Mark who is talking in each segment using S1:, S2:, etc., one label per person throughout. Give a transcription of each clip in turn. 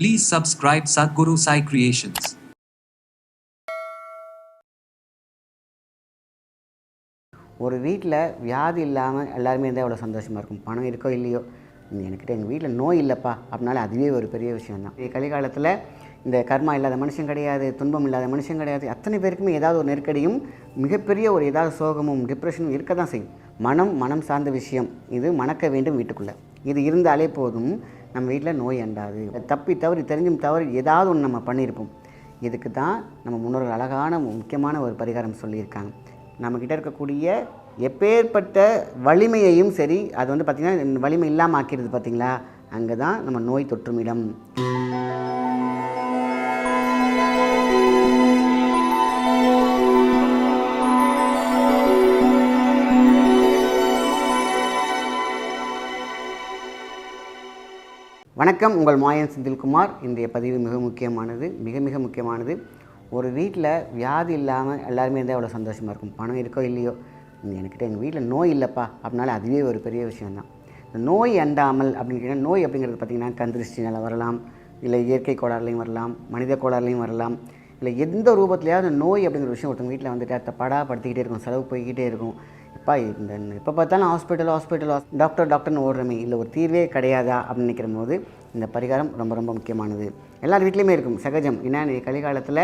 S1: Please subscribe Sadhguru Sai Creations.
S2: ஒரு வீட்டில் வியாதி இல்லாமல் எல்லாருமே இருந்தால் எவ்வளோ சந்தோஷமாக இருக்கும்? பணம் இருக்கோ இல்லையோ? என்கிட்ட எனக்கிட்ட எங்கள் வீட்டில் நோய் இல்லைப்பா அப்படின்னாலே அதுவே ஒரு பெரிய விஷயம்தான். இந்த கலிகாலத்தில் இந்த கர்மா இல்லாத மனுஷன் கிடையாது துன்பம் இல்லாத மனுஷன் கிடையாது அத்தனை பேருக்குமே ஏதாவது ஒரு நெருக்கடியும் மிகப்பெரிய ஒரு ஏதாவது சோகமும் டிப்ரெஷனும் இருக்க தான் செய்யும். மனம் மனம் சார்ந்த விஷயம். இது மணக்க வேண்டும் வீட்டுக்குள்ளே. இது இருந்தாலே போதும். நம்ம வீட்டில் நோய் அண்டாது. தப்பி தவறி தெரிஞ்சும் தவறி ஏதாவது ஒன்று நம்ம பண்ணியிருப்போம் இதுக்கு தான் நம்ம முன்னோர்கள் அழகான முக்கியமான ஒரு பரிகாரம் சொல்லியிருக்காங்க. நம்மக்கிட்ட இருக்கக்கூடிய எப்பேற்பட்ட வலிமையையும் சரி அது வந்து பார்த்திங்கன்னா வலிமை இல்லாமல் ஆக்கிடுது பார்த்திங்களா அங்கே தான் நம்ம நோய் தொற்றுமிடம் வணக்கம். உங்கள் மாயன் செந்தில்குமார். இன்றைய பதிவு மிக முக்கியமானது. மிக மிக முக்கியமானது. ஒரு வீட்டில் வியாதி இல்லாமல் எல்லாருமே இருந்தால் அவ்வளோ சந்தோஷமாக இருக்கும். பணம் இருக்கோ இல்லையோ. இந்த எனக்கிட்ட எங்கள் வீட்டில் நோய் இல்லைப்பா அப்படின்னால அதுவே ஒரு பெரிய விஷயம்தான். இந்த நோய் அண்டாமல் அப்படின்னு கேட்டால் நோய் அப்படிங்கிறது பார்த்திங்கன்னா கந்திருஷ்டினால் வரலாம் இல்லை இயற்கை கோளாறுலையும் வரலாம் மனித கோளாறுலையும் வரலாம் இல்லை எந்த ரூபத்துலையாவது நோய் அப்படிங்கிற விஷயம் ஒருத்தவங்க வீட்டில் வந்துட்டு அதை படாப்படுத்திக்கிட்டே இருக்கும் செலவு போய்கிட்டே இருக்கும். எப்பா இந்த எப்போ பார்த்தாலும் ஹாஸ்பிட்டல் ஹாஸ்பிட்டல் டாக்டர் டாக்டர்னு ஓடுறமே. இல்லை ஒரு தீர்வே கிடையாதா அப்படின்னு நினைக்கிற போது இந்த பரிகாரம் ரொம்ப ரொம்ப முக்கியமானது. எல்லார் வீட்லேயுமே இருக்கும். சகஜம். ஏன்னா கலிகாலத்தில்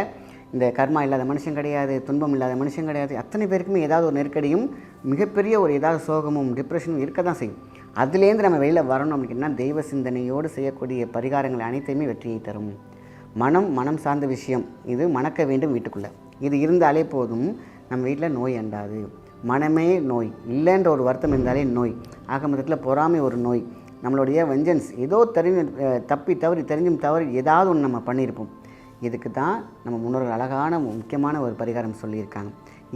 S2: இந்த கர்மா இல்லாத மனுஷன் கிடையாது துன்பம் இல்லாத மனுஷன் கிடையாது. அத்தனை பேருக்குமே ஏதாவது ஒரு நெருக்கடியும் மிகப்பெரிய ஒரு ஏதாவது சோகமும் டிப்ரெஷனும் இருக்க தான் செய்யும். அதுலேருந்து நம்ம வெளியில் வரணும் அப்படின்னா தெய்வ சிந்தனையோடு செய்யக்கூடிய பரிகாரங்கள் அனைத்தையுமே வெற்றியை தரும். மனம் மனம் சார்ந்த விஷயம். இது மணக்க வேண்டும் வீட்டுக்குள்ளே. இது இருந்தாலே போதும். நம்ம வீட்டில் நோய் அண்டாது. மனமே நோய். இல்லைன்ற ஒரு வருத்தம் இருந்தாலே நோய். ஆக மொத்தத்தில் பொறாமை ஒரு நோய். நம்மளுடைய வெஞ்சன்ஸ் ஏதோ தெரிஞ்சு தப்பி தவறி தெரிஞ்சும் தவறி ஏதாவது ஒன்று நம்ம பண்ணியிருப்போம். இதுக்கு தான் நம்ம முன்னோர்கள் அழகான முக்கியமான ஒரு பரிகாரம் சொல்லியிருக்காங்க.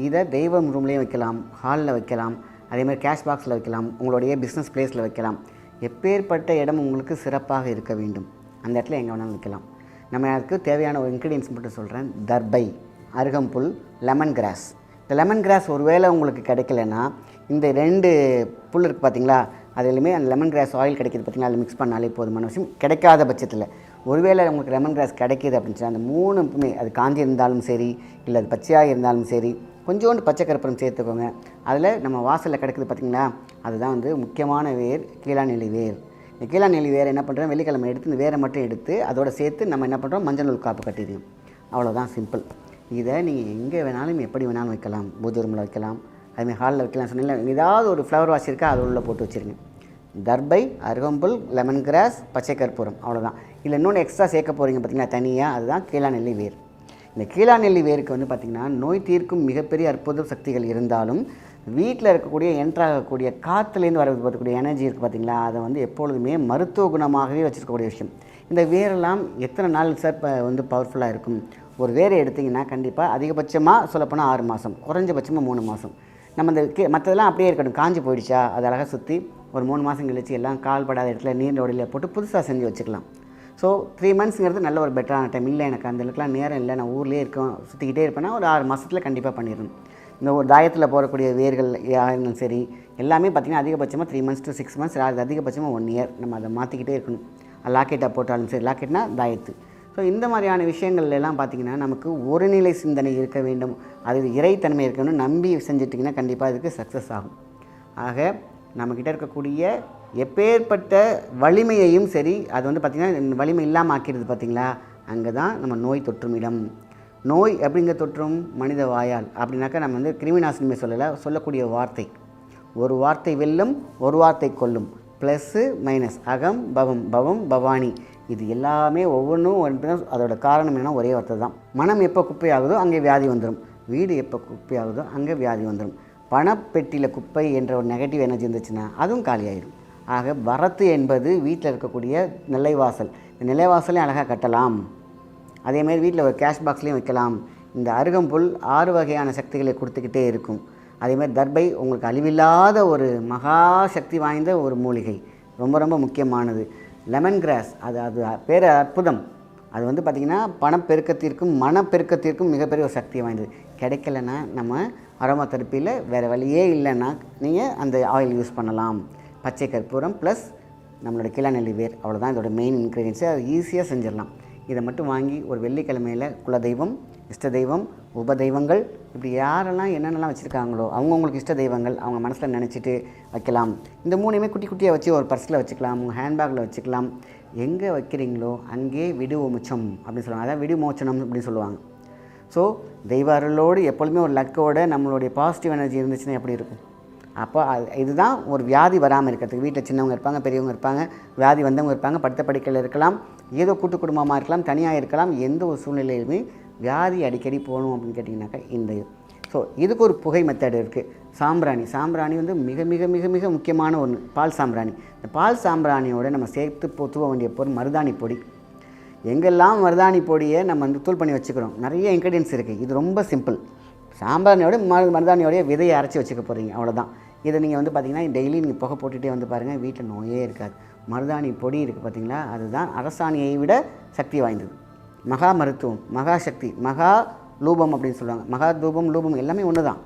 S2: இதை தெய்வம் ரூம்லேயும் வைக்கலாம் ஹாலில் வைக்கலாம் அதேமாதிரி கேஷ் பாக்ஸில் வைக்கலாம் உங்களுடைய பிஸ்னஸ் பிளேஸில் வைக்கலாம். எப்பேற்பட்ட இடம் உங்களுக்கு சிறப்பாக இருக்க வேண்டும். அந்த இடத்துல எங்கே வேணாலும் வைக்கலாம். நம்ம அதுக்கு தேவையான ஒரு இன்க்ரீடியன்ஸ் மட்டும் சொல்கிறேன் தர்பை அருகம்புல் லெமன் கிராஸ் இந்த லெமன் கிராஸ் ஒருவேளை உங்களுக்கு கிடைக்கலன்னா இந்த ரெண்டு புல் இருக்குது பார்த்தீங்களா அதுலையுமே அந்த லெமன் கிராஸ் ஆயில் கிடைக்கிது பார்த்தீங்களா அதில் மிக்ஸ் பண்ணாலே போதுமான விஷயம் கிடைக்காத பட்சத்தில். ஒருவேளை உங்களுக்கு லெமன் கிராஸ் கிடைக்கிது அப்படின்னு சொன்னால் அந்த மூணுமே அது காஞ்சி இருந்தாலும் சரி இல்லை அது பச்சையாக இருந்தாலும் சரி கொஞ்சோண்டு பச்சை கருப்பரம் சேர்த்துக்கோங்க. அதில் நம்ம வாசலில் கிடைக்குது பார்த்திங்களா அதுதான் வந்து முக்கியமான வேர் கீழாநிலை வேர். இந்த கீழாநிலை வேர் என்ன பண்ணுறோம் வெள்ளிக்கிழமை எடுத்து இந்த வேரை மட்டும் எடுத்து அதோட சேர்த்து நம்ம என்ன பண்ணுறோம் மஞ்சள் நூல் காப்பு கட்டிடுவோம் அவ்வளோதான் சிம்பிள் இதை நீங்கள் எங்கே வேணாலும் எப்படி வேணாலும் வைக்கலாம். பூஜை ரூமில் வைக்கலாம் அதுமாதிரி ஹாலில் வைக்கலாம். சொன்னீங்களா ஏதாவது ஒரு ஃப்ளவர் வாஷ் இருக்கா அது உள்ளே போட்டு வச்சுருங்க. தர்பை அருகம்புல் லெமன் கிராஸ் பச்சை கற்பூரம் அவ்வளோதான் இல்லை இன்னொன்று எக்ஸ்ட்ரா சேர்க்க போகிறீங்க பார்த்தீங்கன்னா தனியாக அதுதான் கீழாநெல்லி வேர். இந்த கீழாநெல்லி வேருக்கு வந்து பார்த்திங்கன்னா நோய் தீர்க்கும் மிகப்பெரிய அற்புத சக்திகள் இருந்தாலும் வீட்டில் இருக்கக்கூடிய என்ட்ராகக்கூடிய காற்றுலேருந்து வரக்கூடிய எனர்ஜி இருக்குது பார்த்திங்களா அதை வந்து எப்பொழுதுமே மருத்துவ குணமாகவே வச்சுருக்கக்கூடிய விஷயம். இந்த வேரெல்லாம் எத்தனை நாள் சார் இப்போ வந்து பவர்ஃபுல்லாக இருக்கும்? ஒரு வேரை எடுத்திங்கன்னா கண்டிப்பாக அதிகபட்சமாக சொல்லப்போனால் ஆறு மாதம் குறைஞ்சபட்சமாக மூணு மாதம் நம்ம இந்த கே மற்றதெல்லாம் அப்படியே இருக்கட்டும். காஞ்சி போயிடுச்சா? அது அழகாக சுற்றி ஒரு மூணு மாதம் கழிச்சு எல்லாம் கால் படாத இடத்துல நீர் ஒடையில் போட்டு புதுசாக செஞ்சு வச்சுக்கலாம். ஸோ த்ரீ மந்த்ஸுங்கிறது நல்ல ஒரு பெட்டரான டைம் இல்லை எனக்கு அந்த அளவுக்குலாம் நேரம் இல்லை. நான் ஊர்லேயே இருக்கேன் சுற்றிக்கிட்டே இருப்பேன்னா ஒரு ஆறு மாதத்தில் கண்டிப்பாக பண்ணிடணும். இந்த ஒரு தாயத்தில் போடக்கூடிய வேர்கள் இருந்தாலும் சரி எல்லாமே பார்த்திங்கன்னா அதிகபட்சமாக three months to six months அது அதிகபட்சமாக ஒன் இயர் நம்ம அதை மாற்றிக்கிட்டே இருக்கணும். லாக்கெட்டாக போட்டாலும் சரி லாக்கெட்னா தாயத்து. ஸோ இந்த மாதிரியான விஷயங்கள் எல்லாம் பார்த்திங்கன்னா நமக்கு ஒரு நிலை சிந்தனை இருக்க வேண்டும். அது இறைத்தன்மை இருக்கணும் நம்பி செஞ்சிட்டிங்கன்னா கண்டிப்பாக அதுக்கு சக்ஸஸ் ஆகும். ஆக நம்மக்கிட்ட இருக்கக்கூடிய எப்பேற்பட்ட வலிமையையும் சரி அது வந்து பார்த்திங்கன்னா வலிமை இல்லாமல் ஆக்கிடுது பார்த்திங்களா? அங்கே தான் நம்ம நோய் தொற்றுமிடம் நோய் அப்படிங்கிற தொற்றும்? மனித வாயால். அப்படின்னாக்கா நம்ம வந்து கிருமிநாசினிமே சொல்லலை சொல்லக்கூடிய வார்த்தை. ஒரு வார்த்தை வெல்லும் ஒரு வார்த்தை கொல்லும். ப்ளஸ்ஸு மைனஸ் அகம் பவம் பவம் பவானி. இது எல்லாமே ஒவ்வொன்றும் வந்து அதோட காரணம் என்னென்னா ஒரே வார்த்தை தான். மனம் எப்போ குப்பையாகுதோ அங்கே வியாதி வந்துடும் வீடு எப்போ குப்பையாகுதோ அங்கே வியாதி வந்துடும் பணப்பெட்டியில் குப்பை என்ற ஒரு நெகட்டிவ் எனர்ஜி இருந்துச்சுன்னா அதுவும் காலியாயிடும் ஆக வரத்து என்பது வீட்டில் இருக்கக்கூடிய நிலைவாசல். இந்த நிலைவாசலையும் அழகாக கட்டலாம். அதேமாதிரி வீட்டில் ஒரு கேஷ் பாக்ஸ்லேயும் வைக்கலாம். இந்த அருகம்புல் ஆறு வகையான சக்திகளை கொடுத்துக்கிட்டே இருக்கும். அதேமாதிரி தர்பை உங்களுக்கு அழிவில்லாத ஒரு மகா சக்தி வாய்ந்த ஒரு மூலிகை. ரொம்ப ரொம்ப முக்கியமானது. லெமன் கிராஸ் அது அது பேர் அற்புதம். அது வந்து பார்த்திங்கன்னா பணப்பெருக்கத்திற்கும் மனப்பெருக்கத்திற்கும் மிகப்பெரிய ஒரு சக்தி வாய்ந்தது. கிடைக்கலன்னா நம்ம அரோமா தெரப்பியில் வேறு வழியே இல்லைன்னா நீங்கள் அந்த ஆயில் யூஸ் பண்ணலாம். பச்சை கற்பூரம் ப்ளஸ் நம்மளோட கிளநெல்லி வேர் அவ்வளோதான் இதோட மெயின் இன்க்ரீடியன்ஸு அது ஈஸியாக செஞ்சிடலாம். இதை மட்டும் வாங்கி ஒரு வெள்ளிக்கிழமையில் குலதெய்வம் இஷ்ட தெய்வம் உபதெய்வங்கள் இப்படி யாரெல்லாம் என்னென்னலாம் வச்சுருக்காங்களோ அவங்கவுங்களுக்கு இஷ்ட தெய்வங்கள் அவங்க மனசில் நினச்சிட்டு வைக்கலாம். இந்த மூணையுமே குட்டி குட்டியாக வச்சு ஒரு பர்ஸில் வச்சுக்கலாம் உங்கள் ஹேண்ட்பேக்கில் வச்சுக்கலாம். எங்கே வைக்கிறீங்களோ அங்கே விடு அப்படின்னு சொல்லுவாங்க. அதான் விடுமோச்சனம் அப்படின்னு சொல்லுவாங்க. ஸோ தெய்வ அருளோடு எப்பொழுதுமே ஒரு லக்கோட நம்மளுடைய பாசிட்டிவ் எனர்ஜி இருந்துச்சுன்னா எப்படி இருக்கும்? அப்போ அது இதுதான் ஒரு வியாதி வராமல் இருக்கிறதுக்கு. வீட்டில் சின்னவங்க இருப்பாங்க பெரியவங்க இருப்பாங்க வியாதி வந்தவங்க இருப்பாங்க படுத்த படுக்கையில் இருக்கலாம் ஏதோ கூட்டு குடும்பமாக இருக்கலாம் தனியாக இருக்கலாம் எந்த ஒரு சூழ்நிலையிலுமே வியாதி அடிக்கடி போகணும் அப்படின்னு கேட்டிங்கனாக்கா இந்த ஸோ இதுக்கு ஒரு புகை மெத்தட் இருக்குது சாம்பிராணி. சாம்பிராணி வந்து மிக மிக மிக மிக முக்கியமான ஒன்று பால் சாம்பிராணி. இந்த பால் சாம்பிராணியோட நம்ம சேர்த்து தூவ வேண்டிய பொருள் மருதாணி பொடி. எங்கெல்லாம் மருதாணி பொடியை நம்ம வந்து தூள் பண்ணி வச்சுக்கிறோம் நிறைய இன்க்ரீடியன்ஸ் இருக்குது இது ரொம்ப சிம்பிள் சாம்பிராணியோட மரு மருதாணியோடைய விதையை அரைச்சி வச்சுக்க போகிறீங்க அவ்வளோதான் இதை நீங்கள் வந்து பார்த்தீங்கன்னா டெய்லி நீங்கள் புகை போட்டுகிட்டே வந்து பாருங்கள் வீட்டில் நோயே இருக்காது. மருதாணி பொடி இருக்குது பார்த்தீங்களா அதுதான் அரசாணியை விட சக்தி வாய்ந்தது. மகா மருத்துவம் மகா சக்தி மகா லூபம் அப்படின்னு சொல்லுவாங்க. மகா தூபம் லூபம் எல்லாமே ஒன்று தான்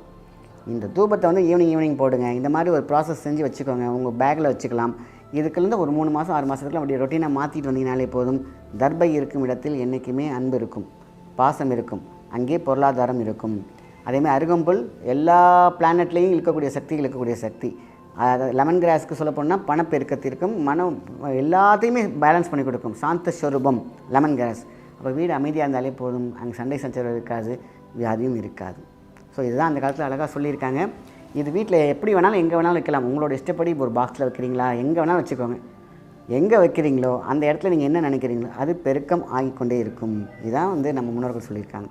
S2: இந்த தூபத்தை வந்து ஈவினிங் ஈவினிங் போடுங்க. இந்த மாதிரி ஒரு ப்ராசஸ் செஞ்சு வச்சுக்கோங்க. உங்கள் பேக்கில் வச்சுக்கலாம். இதுக்குலேருந்து ஒரு மூணு மாதம் ஆறு மாதத்துக்குள்ள அப்படி ரொட்டீனாக மாற்றிட்டு வந்தீங்கனாலே போதும். தர்பை இருக்கும் இடத்தில் என்றைக்குமே அன்பு இருக்கும் பாசம் இருக்கும். அங்கே பொருளாதாரம் இருக்கும். அதேமாதிரி அருகம்புல் எல்லா பிளானட்லேயும் இருக்கக்கூடிய சக்தி இருக்கக்கூடிய சக்தி. அதாவது லெமன் கிராஸ்க்கு சொல்ல போனால் பணப்பெருக்கத்திற்கும் மனம் எல்லாத்தையுமே பேலன்ஸ் பண்ணி கொடுக்கும். சாந்த ஸ்வரூபம் லெமன் கிராஸ் அப்போ வீடு அமைதியாக இருந்தாலே போதும். அங்கே சண்டை சச்சரவு இருக்காது வியாதியும் இருக்காது. ஸோ இதுதான் அந்த காலத்தில் அழகாக சொல்லியிருக்காங்க. இது வீட்டில் எப்படி வேணாலும் எங்கே வேணாலும் வைக்கலாம். உங்களோட இஷ்டப்படி ஒரு பாக்ஸில் வைக்கிறீங்களா? எங்கே வேணாலும் வச்சுக்கோங்க. எங்கே வைக்கிறீங்களோ அந்த இடத்துல நீங்கள் என்ன நினைக்கிறீங்களோ அது பெருக்கம் ஆகிக்கொண்டே இருக்கும். இதுதான் வந்து நம்ம முன்னோர்கள் சொல்லியிருக்காங்க.